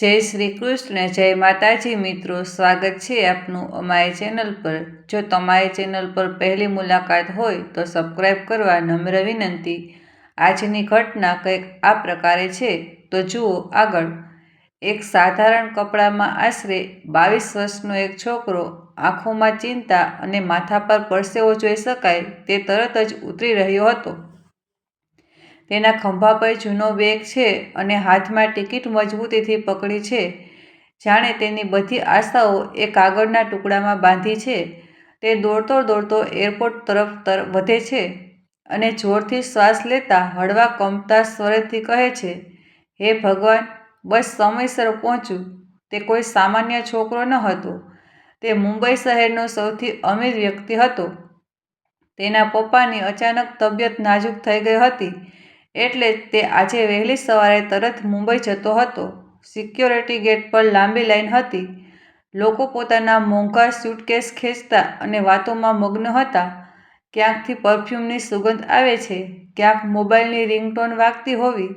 જય શ્રી કૃષ્ણ, જય માતાજી મિત્રો. સ્વાગત છે આપનું અમારી ચેનલ પર. જો તમારી ચેનલ પર પહેલી મુલાકાત હોય તો સબસ્ક્રાઈબ કરવા નમ્ર વિનંતી. આજની ઘટના કંઈક આ પ્રકારે છે. તો જુઓ આગળ. એક સાધારણ કપડામાં આશરે બાવીસ વર્ષનો એક છોકરો આંખોમાં ચિંતા અને માથા પર પરસેવો જોઈ શકાય તે તરત જ ઉતરી રહ્યો હતો. તેના ખંભા પર જૂનો બેગ છે અને હાથમાં ટિકિટ મજબૂતીથી પકડી છે. જાણે તેની બધી આશાઓ એ કાગળના ટુકડામાં બાંધી છે. તે દોડતો દોડતો એરપોર્ટ તરફ તર વધે છે અને જોરથી શ્વાસ લેતા હળવા કંપતા સ્વરેથી કહે છે, હે ભગવાન, બસ સમયસર પહોંચ્યું તે કોઈ સામાન્ય છોકરો ન હતો. તે મુંબઈ શહેરનો સૌથી અમીર વ્યક્તિ હતો. તેના પપ્પાની અચાનક તબિયત નાજુક થઈ ગઈ હતી. એટલે તે આજે વહેલી સવારે તરત મુંબઈ જતો હતો. સિક્યોરિટી ગેટ પર લાંબી લાઈન હતી. લોકો પોતાના મોંઘા સ્યુટકેસ ખેંચતા અને વાતોમાં મગ્ન હતા. ક્યાંકથી પરફ્યુમની સુગંધ આવે છે? ક્યાંક મોબાઈલની રિંગટોન વાગતી હોવી?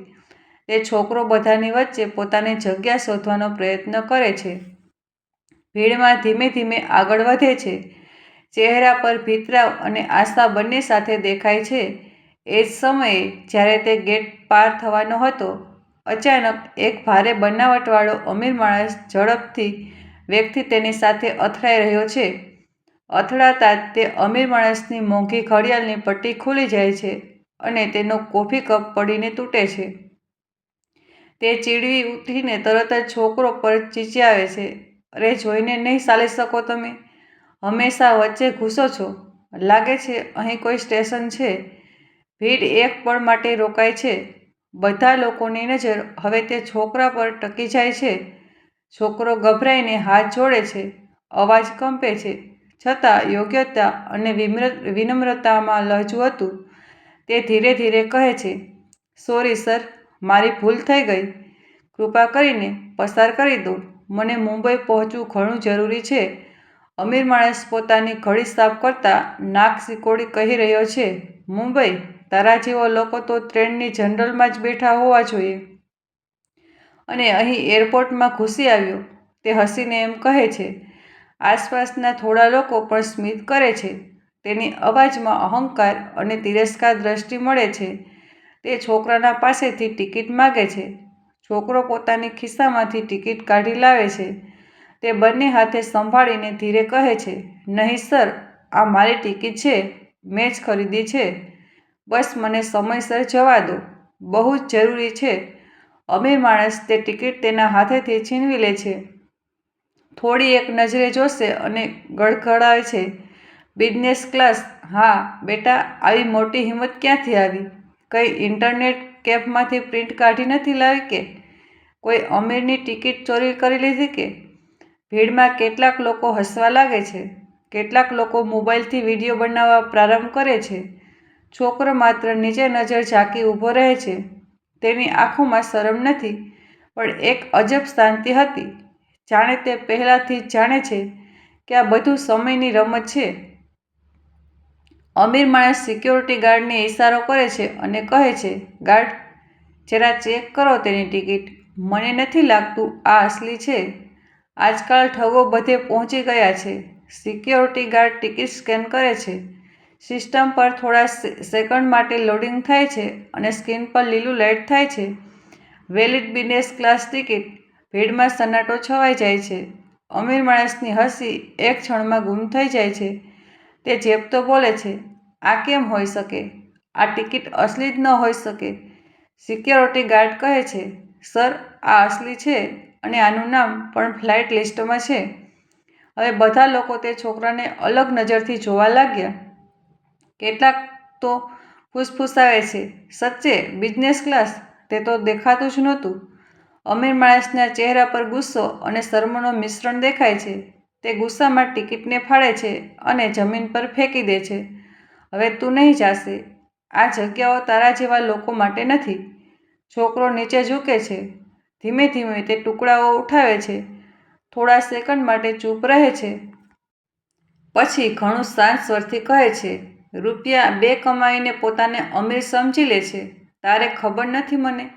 તે છોકરો બધાની વચ્ચે પોતાની જગ્યા શોધવાનો પ્રયત્ન કરે છે. ભીડમાં ધીમે ધીમે આગળ વધે છે. ચહેરા પર ભીતરાવ અને આશા બંને સાથે દેખાય છે. એ જ સમયે જ્યારે તે ગેટ પાર થવાનો હતો, અચાનક એક ભારે બનાવટવાળો અમીર માણસ ઝડપથી વ્યક્તિ તેની સાથે અથડાઈ રહ્યો છે. અથડાતા તે અમીર માણસની મોંઘી ઘડિયાળની પટ્ટી ખુલી જાય છે અને તેનો કોફી કપ પડીને તૂટે છે. તે ચીડવી ઉઠીને તરત જ છોકરો પર ચીચિયાવે છે. અરે, જોઈને નહીં ચાલી શકો તમે? હંમેશા વચ્ચે ઘૂસો છો. લાગે છે અહીં કોઈ સ્ટેશન છે. ભીડ એક પળ માટે રોકાય છે. બધા લોકોની નજર હવે તે છોકરા પર ટકી જાય છે. છોકરો ગભરાઈને હાથ જોડે છે, અવાજ કંપે છે. છતાં યોગ્યતા અને વિનમ્રતામાં લહજું હતું. તે ધીરે ધીરે કહે છે, સોરી સર, મારી ભૂલ થઈ ગઈ. કૃપા કરીને પસાર કરી દો. મને મુંબઈ પહોંચવું ઘણું જરૂરી છે. અમીર માણસ પોતાની ઘડી સાફ કરતા નાક સિકોડી કહી રહ્યો છે, મુંબઈ તારા જેવો લોકો તો ટ્રેનની જનરલમાં જ બેઠા હોવા જોઈએ. અને અહીં એરપોર્ટમાં ઘૂસી આવ્યો. તે હસીને એમ કહે છે, આસપાસના થોડા લોકો પણ સ્મિત કરે છે. તેની અવાજમાં અહંકાર અને તિરસ્કાર દ્રષ્ટિ મળે છે. તે છોકરાના પાસેથી ટિકિટ માગે છે. છોકરો પોતાની ખિસ્સામાંથી ટિકિટ કાઢી લાવે છે. તે બંને હાથે સંભાળીને ધીરે કહે છે, નહીં સર, આ મારી ટિકિટ છે. મેં જ ખરીદી છે. બસ મને સમયસર જવા દો. બહુ જ જરૂરી છે. અમીર માણસ તે ટિકિટ તેના હાથેથી છીનવી લે છે. થોડી એક નજરે જોશે અને ગડગડાવે છે. બિઝનેસ ક્લાસ, હા, બેટા, આવી મોટી હિંમત ક્યાંથી આવી? કંઈ ઇન્ટરનેટ કેફમાંથી પ્રિન્ટ કાઢી નથી લાવી કે? કોઈ અમીરની ટિકિટ ચોરી કરી લીધી કે? ભીડમાં કેટલાક લોકો હસવા લાગે છે. કેટલાક લોકો મોબાઈલથી વીડિયો બનાવવા પ્રારંભ કરે છે. છોકરો માત્ર નીચે નજર ઝાંકી ઊભો રહે છે. તેની આંખોમાં શરમ નથી, પણ એક અજબ શાંતિ હતી. જાણે તે પહેલાંથી જ જાણે છે કે આ બધું સમયની રમત છે. અમીર માણસ સિક્યોરિટી ગાર્ડને ઇશારો કરે છે અને કહે છે ગાર્ડ જરા ચેક કરો તેની ટિકિટ મને નથી લાગતું આ અસલી છે. આજકાલ ઠગો બધે પહોંચી ગયા છે. સિક્યોરિટી ગાર્ડ ટિકિટ સ્કેન કરે છે. સિસ્ટમ પર થોડા સેકન્ડ માટે લોડિંગ થાય છે અને સ્ક્રીન પર લીલું લાઇટ થાય છે. વેલિડ બિઝનેસ ક્લાસ ટિકિટ ભીડમાં સન્નાટો છવાઈ જાય છે. અમીર માણસની હસી એક ક્ષણમાં ગુમ થઈ જાય છે. તે જેપતો બોલે છે, આ કેમ હોઈ શકે? આ ટિકિટ અસલી જ ન હોઈ શકે. સિક્યોરિટી ગાર્ડ કહે છે, સર, આ અસલી છે અને આનું નામ પણ ફ્લાઇટ લિસ્ટમાં છે. હવે બધા લોકો તે છોકરાને અલગ નજરથી જોવા લાગ્યા. કેટલાક તો ફૂસફૂસાવે છે. સચ્ચે બિઝનેસ ક્લાસ તે તો દેખાતું જ નહોતું. અમીર માણસના ચહેરા પર ગુસ્સો અને શર્મનો મિશ્રણ દેખાય છે. તે ગુસ્સામાં ટિકિટને ફાડે છે અને જમીન પર ફેંકી દે છે. હવે તું નહીં જાશે. આ જગ્યાઓ તારા જેવા લોકો માટે નથી. છોકરો નીચે ઝૂકે છે. ધીમે ધીમે તે ટુકડાઓ ઉઠાવે છે. થોડા સેકન્ડ માટે ચૂપ રહે છે. પછી ઘણું શાંત સ્વરથી કહે છે રૂપિયા બે કમાઈને પોતાને અમીર સમજી લે છે? તારે ખબર નથી મને?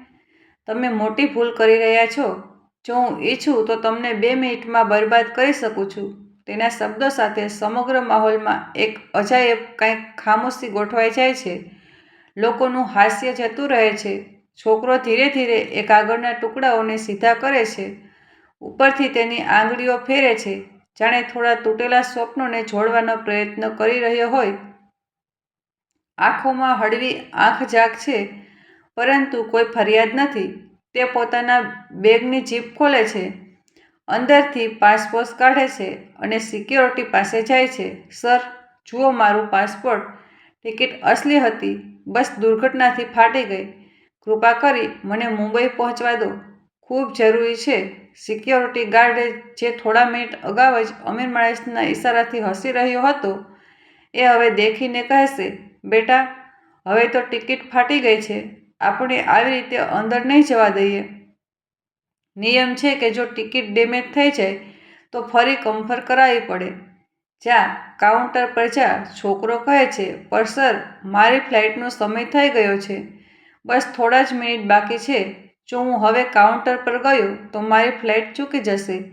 તમે મોટી ભૂલ કરી રહ્યા છો. જો હું ઈચ્છું તો તમને બે મિનિટમાં બરબાદ કરી શકું છું. તેના શબ્દો સાથે સમગ્ર માહોલમાં એક અજાયબ કાંઈક ખામોશી ગોઠવાઈ જાય છે. લોકોનું હાસ્ય જતું રહે છે. છોકરો ધીરે ધીરે એ કાગળના ટુકડાઓને સીધા કરે છે. ઉપરથી તેની આંગળીઓ ફેરે છે. જાણે થોડા તૂટેલા સ્વપ્નોને જોડવાનો પ્રયત્ન કરી રહ્યો હોય. આંખોમાં હળવી આંખ જાગ છે, પરંતુ કોઈ ફરિયાદ નથી. તે પોતાના બેગની જીપ ખોલે છે, અંદરથી પાસપોર્ટ કાઢે છે અને સિક્યોરિટી પાસે જાય છે. સર, જુઓ, મારું પાસપોર્ટ. ટિકિટ અસલી હતી. બસ દુર્ઘટનાથી ફાટી ગઈ. કૃપા કરી મને મુંબઈ પહોંચવા દો. ખૂબ જરૂરી છે. સિક્યોરિટી ગાર્ડે જે થોડા મિનિટ અગાઉ જ અમીર માણસના ઈશારાથી હસી રહ્યો હતો, એ હવે દેખીને કહેશે બેટા, હવે તો ટિકિટ ફાટી ગઈ છે. આપણે આવી રીતે અંદર નહીં જવા દઈએ. નિયમ છે કે જો ટિકિટ ડેમેજ થઈ જાય, તો ફરી કમ્ફર કરાવવી પડે. જ્યાં કાઉન્ટર પર જા, છોકરો કહે છે પર સર, મારી ફ્લાઇટનો સમય થઈ ગયો છે. બસ થોડા જ મિનિટ બાકી છે. જો હું હવે કાઉન્ટર પર ગયો, તો મારી ફ્લાઇટ ચૂકી જશે.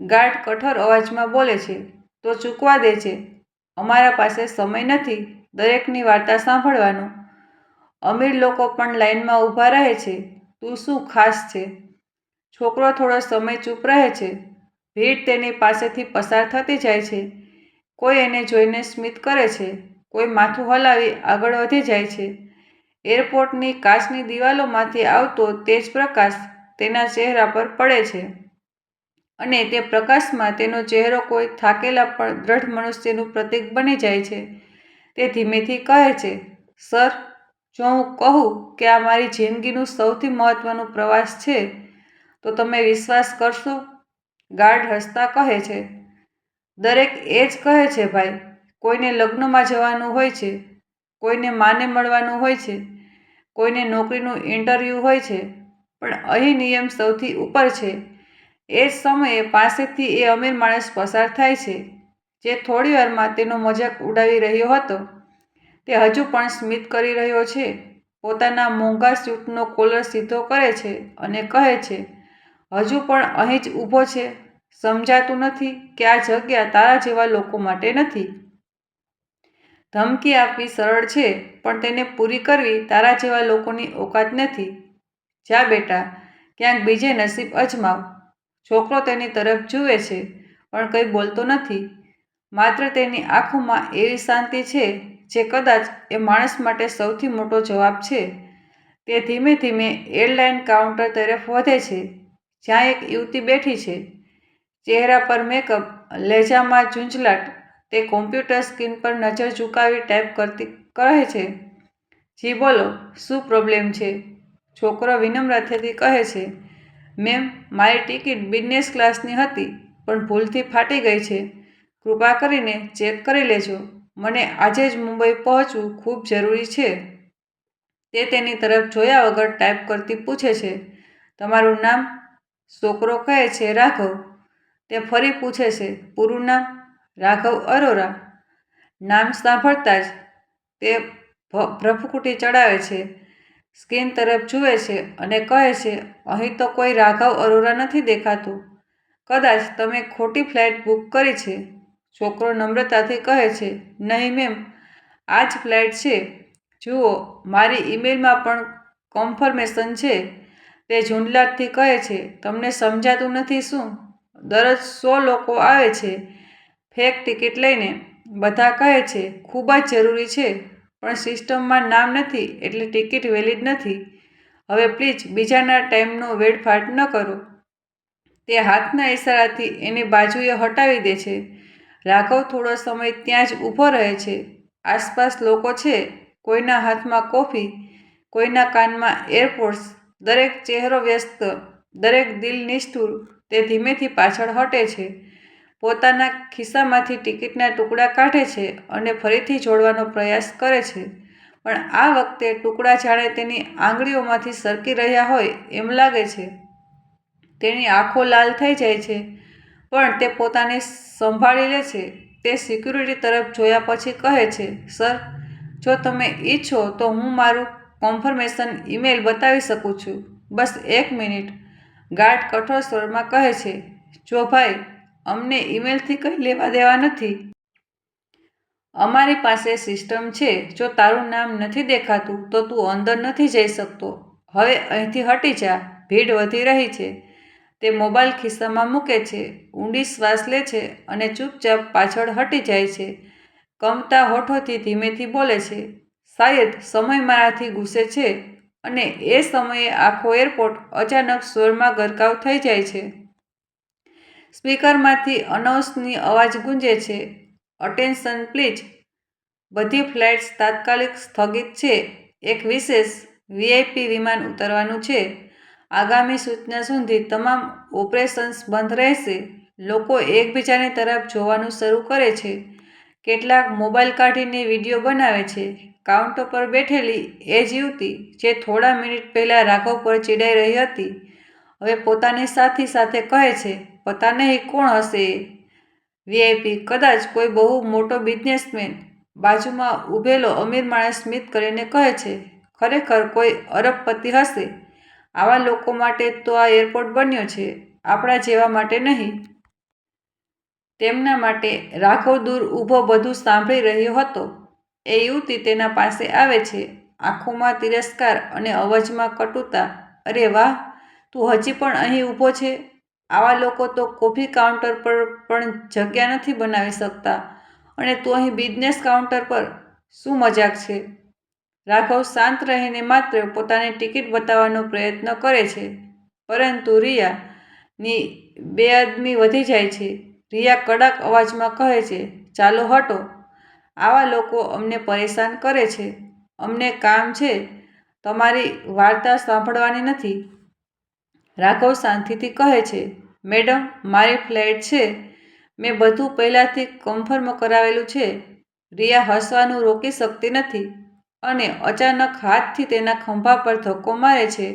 ગાર્ડ કઠોર અવાજમાં બોલે છે, તો ચૂકવા દે છે. અમારા પાસે સમય નથી. દરેકની વાર્તા સાંભળવાનો. અમીર લોકો પણ લાઇનમાં ઊભા રહે છે. તું શું ખાસ છે? છોકરો થોડો સમય ચૂપ રહે છે. ભીડ તેની પાસેથી પસાર થતી જાય છે. કોઈ એને જોઈને સ્મિત કરે છે. કોઈ માથું હલાવી આગળ વધી જાય છે. એરપોર્ટની કાચની દિવાલોમાંથી આવતો તેજ પ્રકાશ તેના ચહેરા પર પડે છે. અને તે પ્રકાશમાં તેનો ચહેરો કોઈ થાકેલા પણ દ્રઢ મનુષ્યનું પ્રતીક બની જાય છે. તે ધીમેથી કહે છે, સર, જો હું કહું કે આ મારી જિંદગીનું સૌથી મહત્ત્વનું પ્રવાસ છે, તો તમે વિશ્વાસ કરશો? ગાર્ડ હસતા કહે છે, દરેક એ જ કહે છે, ભાઈ, કોઈને લગ્નમાં જવાનું હોય છે, કોઈને માને મળવાનું હોય છે, કોઈને નોકરીનું ઇન્ટરવ્યૂ હોય છે, પણ અહીં નિયમ સૌથી ઉપર છે. એ જ સમયે પાસેથી એ અમીર માણસ પસાર થાય છે. જે થોડી વારમાં તેનો મજાક ઉડાવી રહ્યો હતો, તે હજુ પણ સ્મિત કરી રહ્યો છે. પોતાના મોંઘા સ્યુટનો કોલર સીધો કરે છે અને કહે છે, હજુ પણ અહીં જ ઊભો છે. સમજાતું નથી કે આ જગ્યા તારા જેવા લોકો માટે નથી. ધમકી આપવી સરળ છે, પણ તેને પૂરી કરવી તારા જેવા લોકોની ઓકાત નથી. જા બેટા, ક્યાંક બીજે નસીબ અજમાવ. છોકરો તેની તરફ જુએ છે, પણ કંઈ બોલતો નથી. માત્ર તેની આંખોમાં એવી શાંતિ છે જે કદાચ એ માણસ માટે સૌથી મોટો જવાબ છે. તે ધીમે ધીમે એરલાઇન કાઉન્ટર તરફ વધે છે, જ્યાં એક યુવતી બેઠી છે. ચહેરા પર મેકઅપ લેજામાં ઝૂંઝલાટ, તે કોમ્પ્યુટર સ્ક્રીન પર નજર ઝુકાવી ટાઈપ કરતી, કહે છે, જી બોલો, શું પ્રોબ્લેમ છે? છોકરો વિનમ્રતાથી કહે છે, મેમ, મારી ટિકિટ બિઝનેસ ક્લાસની હતી, પણ ભૂલથી ફાટી ગઈ છે. કૃપા કરીને ચેક કરી લેજો. મને આજે જ મુંબઈ પહોંચવું ખૂબ જરૂરી છે. તે તેની તરફ જોયા વગર ટાઈપ કરતી પૂછે છે, તમારું નામ? છોકરો કહે છે, રાઘવ. તે ફરી પૂછે છે, પૂરું નામ? રાઘવ અરોરા. નામ સાંભળતા જ. તે ભ્રફકુટી ચડાવે છે, સ્કીન તરફ જુએ છે અને કહે છે, અહીં તો કોઈ રાઘવ અરોરા નથી દેખાતું. કદાચ તમે ખોટી ફ્લાઇટ બુક કરી છે. છોકરો નમ્રતાથી કહે છે, નહીં મેમ, આ જ ફ્લાઇટ છે. જુઓ, મારી ઈમેલમાં પણ કન્ફર્મેશન છે. તે ઝુંડલાટથી કહે છે, તમને સમજાતું નથી શું? દરરોજ સો લોકો આવે છે, ફેક ટિકિટ લઈને. બધા કહે છે, ખૂબ જ જરૂરી છે, પણ સિસ્ટમમાં નામ નથી, એટલે ટિકિટ વેલિડ નથી. હવે પ્લીઝ બીજાના ટાઈમનો વેડફાટ ન કરો. તે હાથના ઇશારાથી એની બાજુએ હટાવી દે છે. રાઘવ થોડો સમય ત્યાં જ ઊભો રહે છે. આસપાસ લોકો છે. કોઈના હાથમાં કોફી, કોઈના કાનમાં એરપોર્ટ્સ દરેક ચહેરો વ્યસ્ત, દરેક દિલ નિષ્ઠુર, તે ધીમેથી પાછળ હટે છે. પોતાના ખિસ્સામાંથી ટિકિટના ટુકડા કાઢે છે અને ફરીથી જોડવાનો પ્રયાસ કરે છે. પણ આ વખતે ટુકડા જાણે તેની આંગળીઓમાંથી સરકી રહ્યા હોય એમ લાગે છે. તેની આંખો લાલ થઈ જાય છે. પણ તે પોતાને સંભાળી લે છે. તે સિક્યુરિટી તરફ જોયા પછી કહે છે, સર, જો તમે ઈચ્છો તો હું મારું કોન્ફર્મેશન ઈમેલ બતાવી શકું છું. બસ એક મિનિટ. ગાર્ડ કઠોર સ્વરમાં કહે છે, જો ભાઈ, અમને ઈમેલથી કંઈ લેવા દેવા નથી. અમારી પાસે સિસ્ટમ છે. જો તારું નામ નથી દેખાતું તો તું અંદર નથી જઈ શકતો. હવે અહીંથી હટી જા. ભીડ વધી રહી છે. તે મોબાઈલ ખિસ્સામાં મૂકે છે, ઊંડી શ્વાસ લે છે અને ચૂપચાપ પાછળ હટી જાય છે. કમતા હોઠોથી ધીમેથી બોલે છે, શાયદ સમય મારાથી ઘૂસે છે અને એ સમયે આખો એરપોર્ટ અચાનક સ્વરમાં ગરકાવ થઈ જાય છે. સ્પીકરમાંથી અનાઉન્સની અવાજ ગુંજે છે અટેન્શન પ્લીઝ બધી ફ્લાઇટ્સ તાત્કાલિક સ્થગિત છે. એક વિશેષ વીઆઈપી વિમાન ઉતરવાનું છે. આગામી સૂચના સુધી તમામ ઓપરેશન્સ બંધ રહેશે. લોકો એકબીજાની તરફ જોવાનું શરૂ કરે છે. કેટલાક મોબાઈલ કાઢીને વીડિયો બનાવે છે. કાઉન્ટર પર બેઠેલી એ જ યુવતી, જે થોડા મિનિટ પહેલાં રાઘવ પર ચીડાઈ રહી હતી, હવે પોતાની સાથી સાથે કહે છે પતા નહીં કોણ હશે? વીઆઈપી કદાચ કોઈ બહુ મોટો બિઝનેસમેન, બાજુમાં ઊભેલો અમીર માણસ સ્મિત કરીને કહે છે, ખરેખર કોઈ અરબપતિ હશે? આવા લોકો માટે તો આ એરપોર્ટ બન્યો છે, આપણા જેવા માટે નહીં. તેમના માટે રાઘવ દૂર ઊભો બધું સાંભળી રહ્યો હતો. એ યુવતી તેના પાસે આવે છે, આંખોમાં તિરસ્કાર અને અવાજમાં કટુતા. અરે વાહ, તું હજી પણ અહીં ઊભો છે? આવા લોકો તો કોફી કાઉન્ટર પર પણ જગ્યા નથી બનાવી શકતા. અને તું અહીં બિઝનેસ કાઉન્ટર પર? શું મજાક છે? રાઘવ શાંત રહીને માત્ર પોતાની ટિકિટ બતાવવાનો પ્રયત્ન કરે છે. પરંતુ રિયાની બેઆદમી વધી જાય છે. રિયા કડક અવાજમાં કહે છે, ચાલો હટો. આવા લોકો અમને પરેશાન કરે છે. અમને કામ છે. તમારી વાર્તા સાંભળવાની નથી. રાઘવ શાંતિથી કહે છે, મેડમ, મારી ફ્લાઇટ છે. મેં બધું પહેલાંથી કન્ફર્મ કરાવેલું છે. રિયા હસવાનું રોકી શકતી નથી. અને અચાનક હાથથી તેના ખંભા પર ધક્કો મારે છે.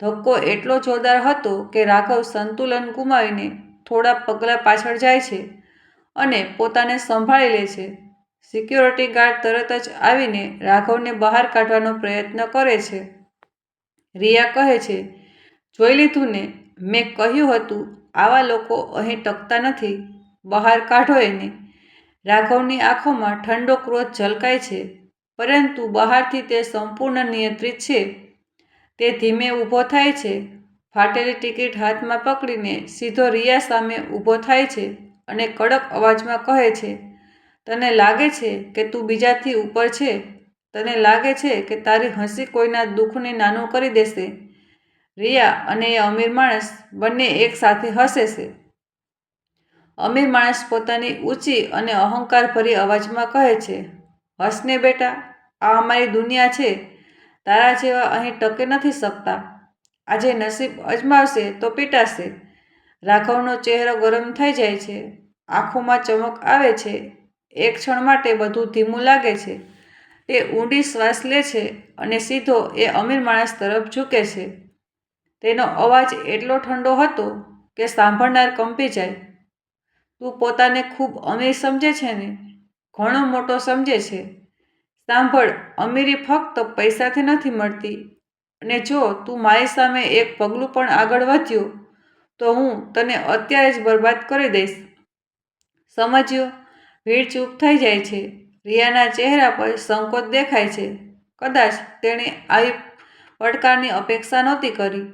ધક્કો એટલો જોરદાર હતો કે રાઘવ સંતુલન ગુમાવીને થોડા પગલાં પાછળ જાય છે અને પોતાને સંભાળી લે છે. સિક્યોરિટી ગાર્ડ તરત જ આવીને રાઘવને બહાર કાઢવાનો પ્રયત્ન કરે છે. રિયા કહે છે, જોઈ લીધું ને, મેં કહ્યું હતું, આવા લોકો અહીં ટકતા નથી, બહાર કાઢો એને. રાઘવની આંખોમાં ઠંડો ક્રોધ ઝલકાય છે. પરંતુ બહારથી તે સંપૂર્ણ નિયંત્રિત છે. તે ધીમે ઊભો થાય છે. ફાટેલી ટિકિટ હાથમાં પકડીને સીધો રિયા સામે ઊભો થાય છે અને કડક અવાજમાં કહે છે, તને લાગે છે કે તું બીજાથી ઉપર છે? તને લાગે છે કે તારી હસી કોઈના દુઃખને નાનું કરી દેશે? રિયા અને એ અમીર માણસ બંને એકસાથે હસે છે. અમીર માણસ પોતાની ઊંચી અને અહંકારભરી અવાજમાં કહે છે હસને બેટા, આ અમારી દુનિયા છે. તારા જેવા અહીં ટકે નથી શકતા. આજે નસીબ અજમાવશે તો પીટાશે. રાઘવનો ચહેરો ગરમ થઈ જાય છે. આંખોમાં ચમક આવે છે. એક ક્ષણ માટે બધું ધીમું લાગે છે. તે ઊંડી શ્વાસ લે છે અને સીધો એ અમીર માણસ તરફ ઝૂકે છે. તેનો અવાજ એટલો ઠંડો હતો કે સાંભળનાર કંપી જાય. તું પોતાને ખૂબ અમીર સમજે છે ને? ઘણો મોટો સમજે છે. સાંભળ, અમીરી ફક્ત પૈસાથી નથી મળતી. અને જો તું મારી સામે એક પગલું પણ આગળ વધ્યો, તો હું તને અત્યારે જ બરબાદ કરી દઈશ. સમજ્યો? ભીડ ચૂપ થઈ જાય છે. રિયાના ચહેરા પર સંકોચ દેખાય છે. કદાચ તેણે આવી પડકારની અપેક્ષા નહોતી કરી.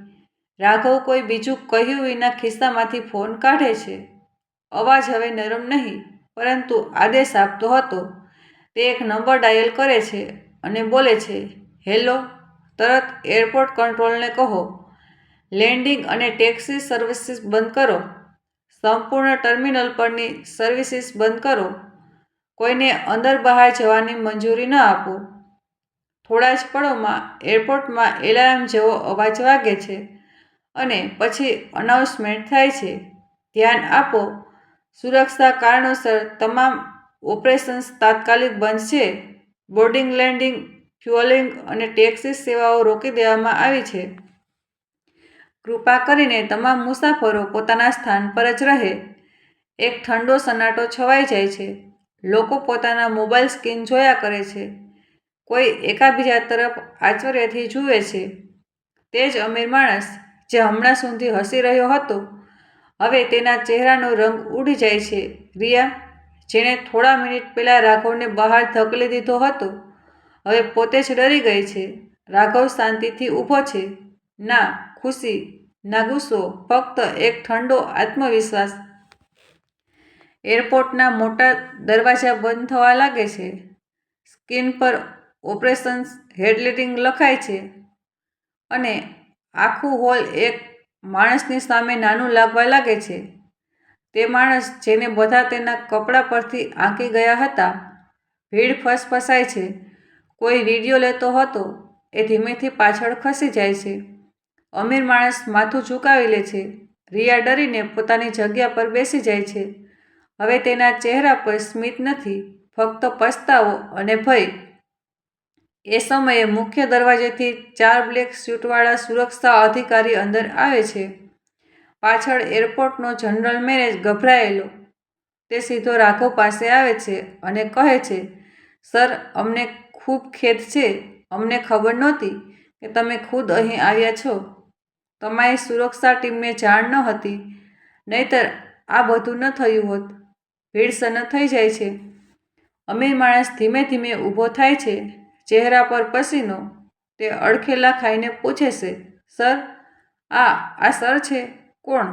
રાઘવ કોઈ બીજું કહ્યું વિના ખિસ્સામાંથી ફોન કાઢે છે. અવાજ હવે નરમ નહીં. પરંતુ આદેશ આપતો હતો. તે એક નંબર ડાયલ કરે છે અને બોલે છે, હેલો, તરત એરપોર્ટ કંટ્રોલને કહો. લેન્ડિંગ અને ટેક્સી સર્વિસીસ બંધ કરો. સંપૂર્ણ ટર્મિનલ પરની સર્વિસીસ બંધ કરો. કોઈને અંદર બહાર જવાની મંજૂરી ન આપો. થોડા જ પળોમાં એરપોર્ટમાં એલાર્મ જેવો અવાજ વાગે છે અને પછી અનાઉન્સમેન્ટ થાય છે. ધ્યાન આપો સુરક્ષા કારણોસર તમામ ઓપરેશન્સ તાત્કાલિક બંધ છે. બોર્ડિંગ, લેન્ડિંગ, ફ્યુઅલિંગ અને ટેક્સી સેવાઓ રોકી દેવામાં આવી છે. કૃપા કરીને તમામ મુસાફરો પોતાના સ્થાન પર જ રહે. એક ઠંડો સન્નાટો છવાઈ જાય છે. લોકો પોતાના મોબાઈલ સ્ક્રીન જોયા કરે છે. કોઈ એકાબીજા તરફ આશ્ચર્યથી જુએ છે. તે જ અમીર માણસ જે હમણાં સુધી હસી રહ્યો હતો. હવે તેના ચહેરાનો રંગ ઉડી જાય છે. રિયા, જેણે થોડા મિનિટ પહેલાં રાઘવને બહાર ધકલી દીધો હતો, હવે પોતે જ ડરી ગઈ છે. રાઘવ શાંતિથી ઊભો છે. ના, ખુશી, ના ગુસ્સો, ફક્ત એક ઠંડો આત્મવિશ્વાસ. એરપોર્ટના મોટા દરવાજા બંધ થવા લાગે છે. સ્કીન પર ઓપરેશન્સ હેડલેટિંગ લખાય છે. અને આખું હોલ એક માણસની સામે નાનું લાગવા લાગે છે. તે માણસ જેને બધા તેના કપડાં પરથી આંકી ગયા હતા, ભીડ ફસફસાય છે. કોઈ વીડિયો લેતો હતો, એ ધીમેથી પાછળ ખસી જાય છે. અમીર માણસ માથું ઝુકાવી લે છે. રિયા ડરીને પોતાની જગ્યા પર બેસી જાય છે. હવે તેના ચહેરા પર સ્મિત નથી, ફક્ત પસ્તાવો અને ભય. એ સમયે મુખ્ય દરવાજેથી ચાર બ્લેક સ્યુટવાળા સુરક્ષા અધિકારી અંદર આવે છે. પાછળ એરપોર્ટનો જનરલ મેનેજ ગભરાયેલો. તે સીધો રાઘવ પાસે આવે છે અને કહે છે, સર, અમને ખૂબ ખેદ છે. અમને ખબર નહોતી કે તમે ખુદ અહીં આવ્યા છો. તમારી સુરક્ષા ટીમને જાણ ન હતી. નહીતર આ બધું ન થયું હોત. ભીડ સન થઈ જાય છે. અમીર માણસ ધીમે ધીમે ઊભો થાય છે. ચહેરા પર પસીનો, તે અડખેલા ખાઈને પૂછે છે, સર, આ આ સર છે? કોણ?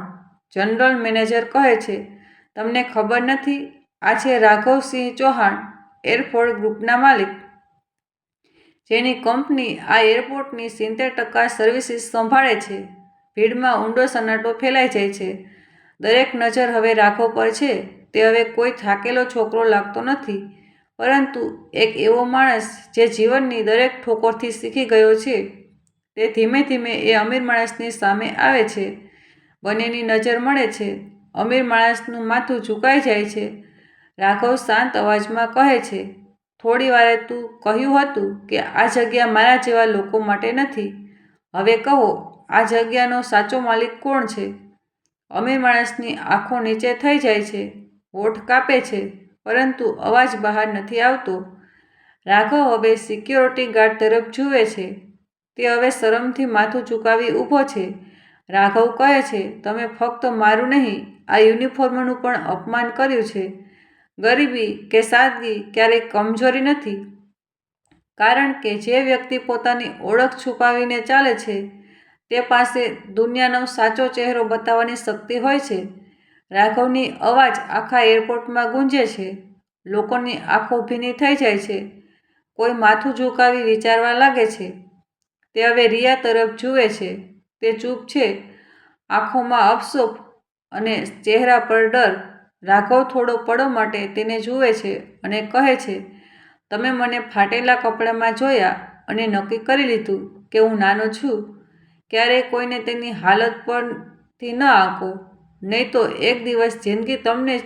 જનરલ મેનેજર કહે છે, તમને ખબર નથી, આ છે રાઘવસિંહ ચૌહાણ એરફોર્ડ ગ્રુપના માલિક. જેની કંપની આ એરપોર્ટની સિત્તેર ટકા સર્વિસીસ સંભાળે છે. ભીડમાં ઊંડો સન્નાટો ફેલાઈ જાય છે. દરેક નજર હવે રાઘવ પર છે. તે હવે કોઈ થાકેલો છોકરો લાગતો નથી. પરંતુ એક એવો માણસ જે જીવનની દરેક ઠોકરથી શીખી ગયો છે, તે ધીમે ધીમે એ અમીર માણસની સામે આવે છે. બંનેની નજર મળે છે. અમીર માણસનું માથું ઝુકાઈ જાય છે. રાઘવ શાંત અવાજમાં કહે છે, થોડી વારે તું કહ્યું હતું કે આ જગ્યા મારા જેવા લોકો માટે નથી. હવે કહો, આ જગ્યાનો સાચો માલિક કોણ છે? અમીર માણસની આંખો નીચે થઈ જાય છે. હોઠ કાપે છે. પરંતુ અવાજ બહાર નથી આવતો. રાઘવ હવે સિક્યોરિટી ગાર્ડ તરફ જુએ છે. તે હવે શરમથી માથું ચૂકાવી ઊભો છે. રાઘવ કહે છે, તમે ફક્ત મારું નહીં, આ યુનિફોર્મનું પણ અપમાન કર્યું છે. ગરીબી કે સાદગી ક્યારેય કમજોરી નથી. કારણ કે જે વ્યક્તિ પોતાની ઓળખ છુપાવીને ચાલે છે, તે પાસે દુનિયાનો સાચો ચહેરો બતાવવાની શક્તિ હોય છે. રાઘવની અવાજ આખા એરપોર્ટમાં ગુંજે છે. લોકોની આંખો ભીની થઈ જાય છે. કોઈ માથું ઝુકાવી વિચારવા લાગે છે. તે હવે રિયા તરફ જુએ છે. તે ચૂપ છે. આંખોમાં અફસોફ અને ચહેરા પર ડર. રાઘવ થોડો પડો માટે તેને જુએ છે અને કહે છે, તમે મને ફાટેલા કપડામાં જોયા અને નક્કી કરી લીધું કે હું નાનો છું. ક્યારેય કોઈને તેની હાલત પરથી ન આંકો. નહીં તો એક દિવસ જિંદગી તમને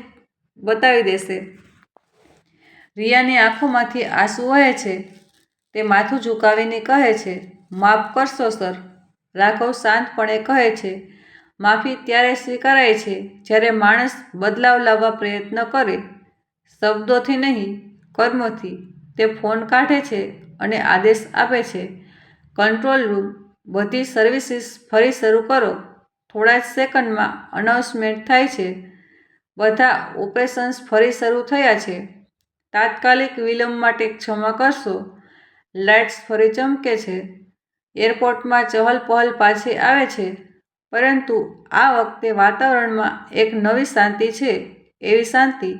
બતાવી દેશે. રિયાની આંખોમાંથી આંસુ વહે છે. તે માથું ઝુકાવીને કહે છે, માફ કરશો, સર. રાઘવ શાંતપણે કહે છે, માફી ત્યારે સ્વીકારાય છે જ્યારે માણસ બદલાવ લાવવા પ્રયત્ન કરે. શબ્દોથી નહીં, કર્મોથી. તે ફોન કાઢે છે અને આદેશ આપે છે. કંટ્રોલ રૂમ બધી સર્વિસીસ ફરી શરૂ કરો. થોડા જ સેકન્ડમાં અનાઉન્સમેન્ટ થાય છે. બધા ઓપરેશન્સ ફરી શરૂ થયા છે. તાત્કાલિક વિલંબ માટે ક્ષમા કરશો. લાઇટ્સ ફરી ચમકે છે. એરપોર્ટમાં ચહલ પહલ પાછી આવે છે. પરંતુ આ વખતે વાતાવરણમાં એક નવી શાંતિ છે. એવી શાંતિ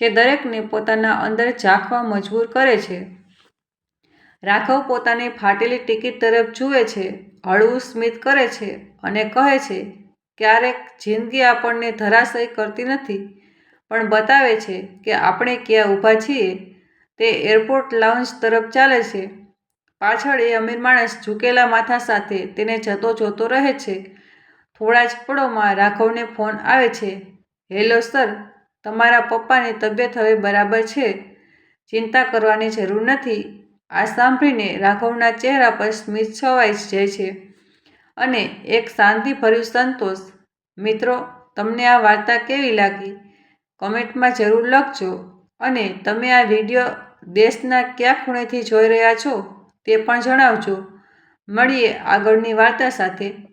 જે દરેકને પોતાના અંદર ઝાંખવા મજબૂર કરે છે. રાઘવ પોતાની ફાટેલી ટિકિટ તરફ જુએ છે, હળવું સ્મિત કરે છે અને કહે છે, ક્યારેક જિંદગી આપણને ધરાશય કરતી નથી, પણ બતાવે છે કે આપણે ક્યાં ઊભા છીએ. તે એરપોર્ટ લાઉન્જ તરફ ચાલે છે. પાછળ એ અમીર માણસ ઝૂકેલા માથા સાથે તેને જતો જોતો રહે છે. થોડા જ પળોમાં રાઘવને ફોન આવે છે, હેલો સર, તમારા પપ્પાની તબિયત હવે બરાબર છે. ચિંતા કરવાની જરૂર નથી. આ સાંભળીને રાઘવના ચહેરા પર સ્મિત છવાઈ જાય છે. અને એક શાંતિભર્યું સંતોષ, મિત્રો, તમને આ વાર્તા કેવી લાગી? કમેન્ટમાં જરૂર લખજો અને તમે આ વીડિયો દેશના કયા ખૂણેથી જોઈ રહ્યા છો તે પણ જણાવજો. મળીએ આગળની વાર્તા સાથે.